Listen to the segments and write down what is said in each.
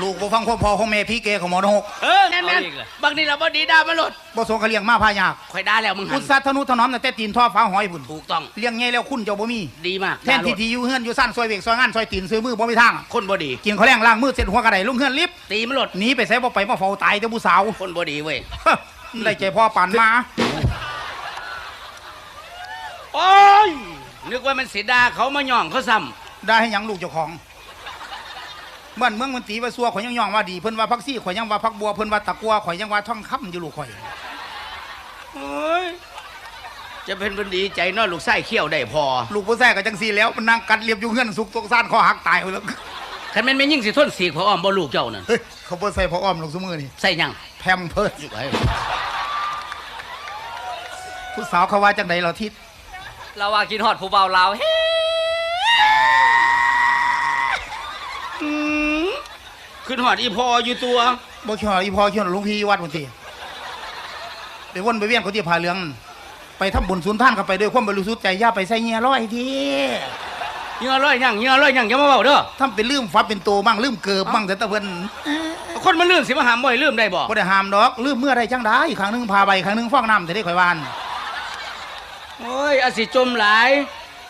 ลูกบ่ฟังความพ่อของแม่พี่เกของหมอนหกเออแม่นแม่นเอาอีกเหรอบางนี่เราบ่ดีด่ามาโลดบ่สงเขาเลี้ยงมาพายากข่อยด่าแล้วมึงหัอุนตสาห์ทนุถนอมตั้งแต่ตีนท่อฟ้าหอยพุ่นถูกต้องเลี้ยงใหญ่แล้วคุณเจ้าบ่มี ดีมากแทนที่ที่อยู่เฮือนอยู่สั้นซอยเวกซอยงานซอยตีนซื้อมือบ่มีทาง คนบ่ดี กินข้าวแรงล้างมือเสร็จหัวกระไดลงเฮือนลิฟต์ตีมาโลดหนีไปใส่บ่ไปมาเฝ้าตายแต่ผู้สาว คนบ่ดีเว้ยเฮ้อได้ใจพ่อปานมาโอ้ยนึกว่ามันเสียดาเขามาย่องเขาซ้ได้ให้หยังลูกเจ้าของ บ้านเมืองมันตีว่าซัวข่อยยังย่องว่าดีเพิ่นว่าพักซี่ข่อยยังว่าพักบัวเพิ่นว่าตะกัวข่อยยังว่าท่องคำอยู่ลูกข่อยำโอ้ยจะเป็นคนดีใจเนอลูกไส้เขี้ยวได้พอ ลูกผู้แท้ก็จังซี่แล้วมันนั่งกัดเรียบอยู่เฮือนสุกตกซ่านคอหักตายไปแล้วคันแม่นไม่ยิ่งสิทนสีกพออ้อมบ่ลูกเจ้านั่นเฮ้ยเขาบ่ใส่พออ้อมลงซุมือนี่ใส่หยังแพมเพิร์ดไว้ผู้สาวเขาว่าจังไดเราทิศเราว่ากินฮอดผู้เบาลาวเฮ้ หอดอีพออยู่ตัวบ่คิดว่าอีพอคิดว่าหลุงพี่วัดพุ่นติไปวนไปเวียนเขาที่ผาเหลือง ไปทำบุญศูนย์ท่านเข้าไปด้วยความบริสุทธิ์ใจอย่าไปใส่เงียร้อยทีเงือร้อยหยังเงือร้อยหยังอย่ามาเว้าเด้อทำเป็นลืมฟับเป็นโตบ้างลืมเกิบบ้างแต่ตะเพิ่นคนมันลืมสิมาหามบ่อยลืมได้บ่บ่ได้ห้ามดอกลืมเมื่อใดจังได้อีกครั้งหนึงพาไปครั้งหนึงฟอกน้ำแต่ได้ข่อยวานโอ้ยอาสิจมหลาย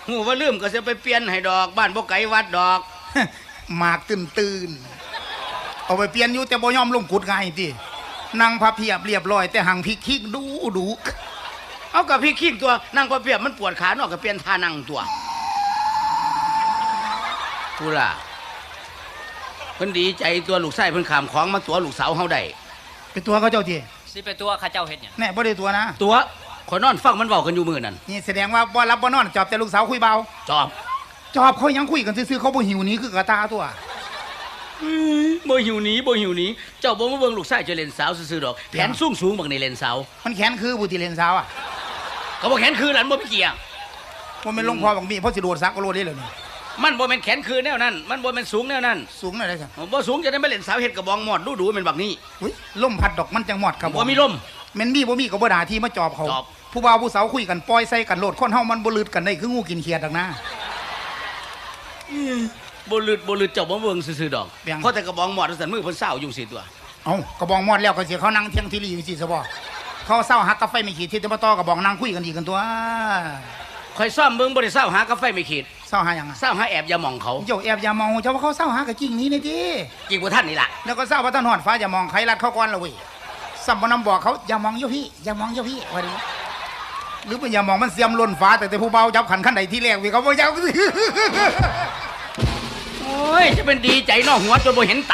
หูว่าลืมก็จะไปเปลี่ยนให้ดอก บ้านบ่ไกลวัดดอกหมากตื่นตื่นๆ เอาไปเปลี่ยนอยู่แต่บ่ยอมลงกุดง่ายตินั่งพับเพียบเรียบร้อย แต่หังพริกคิกดูดูเอากับพี่ขี้ตัวนั่งพอเปรียบมันปวดขาเนอกก็เปลี่ยนท่านั่งตัวกูล่ะเพิ่นดีใจตัวลูกไส้เพิ่นขามของมาตัวลูกสาวเฮาได้เป็นตัวเขาเจ้าทีสิไปตัวข้าเจ้าเฮ็ดหยังแน่บ่ได้ตัวนะตัวขอยนอนฟังมันเว้ากันอยู่มื้อนั้นนี่แสดงว่าบ่รับบ่นอนจอบแต่ลูกสาวคุยเบาจอบจอบเขายังคุยกันซื่อๆเขาบ่หิวหนี้คือกระตาตัว บ่หิวหนีบ่หิวหนีเจ้าบ่มาเบิ่งลูกไส้จะเล่นสาวซื่อๆดอกแขนสูงสูงๆบักในเล่นสาวมันแขนคือผู้ที่เล่นสาวอะก็บ่แขนคือนั่นบ่มีเกี่ยงมันเป็นลงพอบักมีเพราะสิโดดซักก็โลดได้เลยนี่มันบ่แม่นแขนคือแนวนั้น มันบ่แม่นสูงแนวนั้นสูงหน่อยได้สั่บ่สูงจะได้มาเล่นสาวเฮ็ดกระบองหมอดดูๆแม่นบักนี้อุ้ยลมพัดดอกมันจังหมอดครับบ่มีลม แม่นมีบ่มีก็บ่ด่าที่มาจอบเขาจอบ ผู้บ่าวผู้สาวคุยกันปล่อยใส่กันโลดคนเฮามันบ่ลืดกันได้คืองูกินเขียดดักนะ บ่ลึดบ่ลึดเจ้าบ่เบิ่งซื่อๆดอกเปียง เพราะแต่กระบองหมอดสั่นมือเพิ่นเศร้าอยู่สิตัวเอ้ากระบองมอดแล้วก็สิเขานั่งเที่ยงที่รีอยู่สิซะบ่เขาเศร้าหักกาแฟไม่ขีดที่ตะมาต่อกระบองนั่งคุยกันอีกกันตัวข่อยซ่อมเบิ่งบ่ได้เศร้าหากาแฟไม่ขีดเศร้าหาหยังอะเศร้าหาแอบอย่ามองเขาเจ้าแอบอย่ามองเจ้าว่าเขาเศร้าหากะกิ่งนี้นี่ติจริงบ่ท่านนี่ล่ะแล้วก็เศร้าว่าท่านหอดฟ้าอย่ามองใครรัดเข้าก่อนละเว้ยสัมปนำบอกเขาอย่ามองอยู่พี่อย่ามองอยู่พี่ว่าดิหรือเป็นอย่ามองมันเสียมล้นฟ้าแต่แต่ผู้เบาจับขันขั้นใดที่แรกวิเขาบ่จับโอ้ย จะเป็นดีใจนอกหัวจนบ่เห็นตา